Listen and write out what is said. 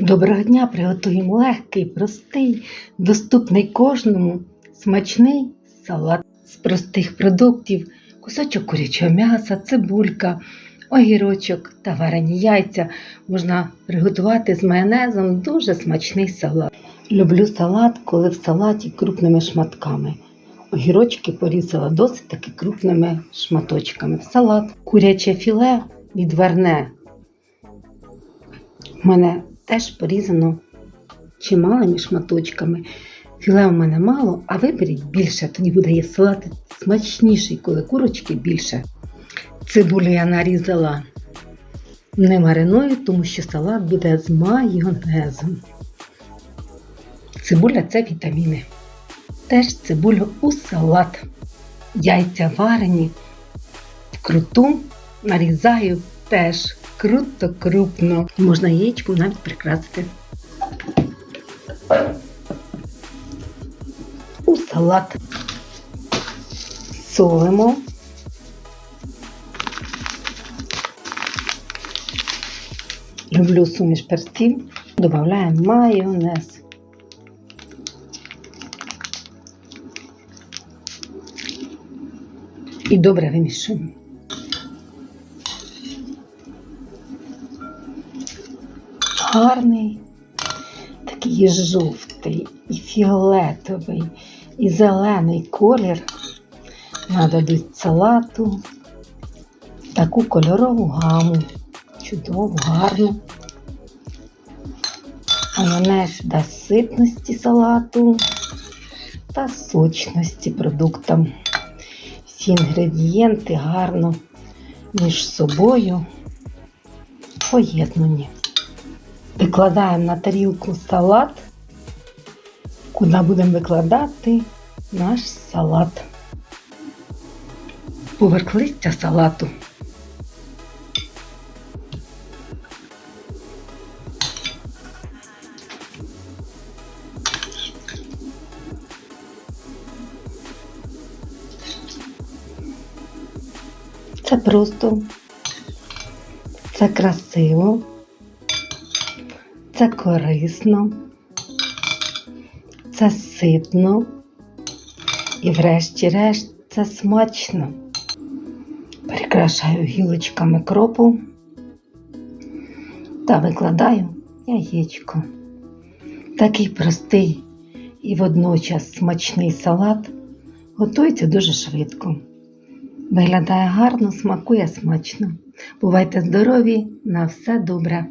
Доброго дня! Приготуємо легкий, простий, доступний кожному, смачний салат з простих продуктів, кусочок курячого м'яса, цибулька, огірочок та варені яйця. Можна приготувати з майонезом дуже смачний салат. Люблю салат, коли в салаті крупними шматками. Огірочки порізала досить таки крупними шматочками. В салат куряче філе відварне. У мене теж порізано чималими шматочками. Філе у мене мало, а виберіть більше, тоді буде є салат смачніший, коли курочки більше. Цибулю я нарізала не мариною, тому що салат буде з майонезом. Цибуля це вітаміни. Теж цибулю у салат. Яйця варені, вкруту нарізаю теж круто крупно. Можна яєчком навіть прикрасити. У салат солимо. Люблю суміш перців. Додаємо майонез. І добре вимішуємо. Гарний, такий жовтий, і фіолетовий, і зелений колір нададуть салату таку кольорову гаму, чудову, гарну. Майонез дасть ситності салату та сочності продуктам. Всі інгредієнти гарно між собою поєднані. Викладаємо на тарілку салат, куди будемо викладати наш салат. Поверх листя салату. Це просто, це красиво, це корисно, це ситно і врешті-решт це смачно. Прикрашаю гілочками кропу та викладаю яєчко. Такий простий і водночас смачний салат готується дуже швидко. Виглядає гарно, смакує смачно. Бувайте здорові, на все добре!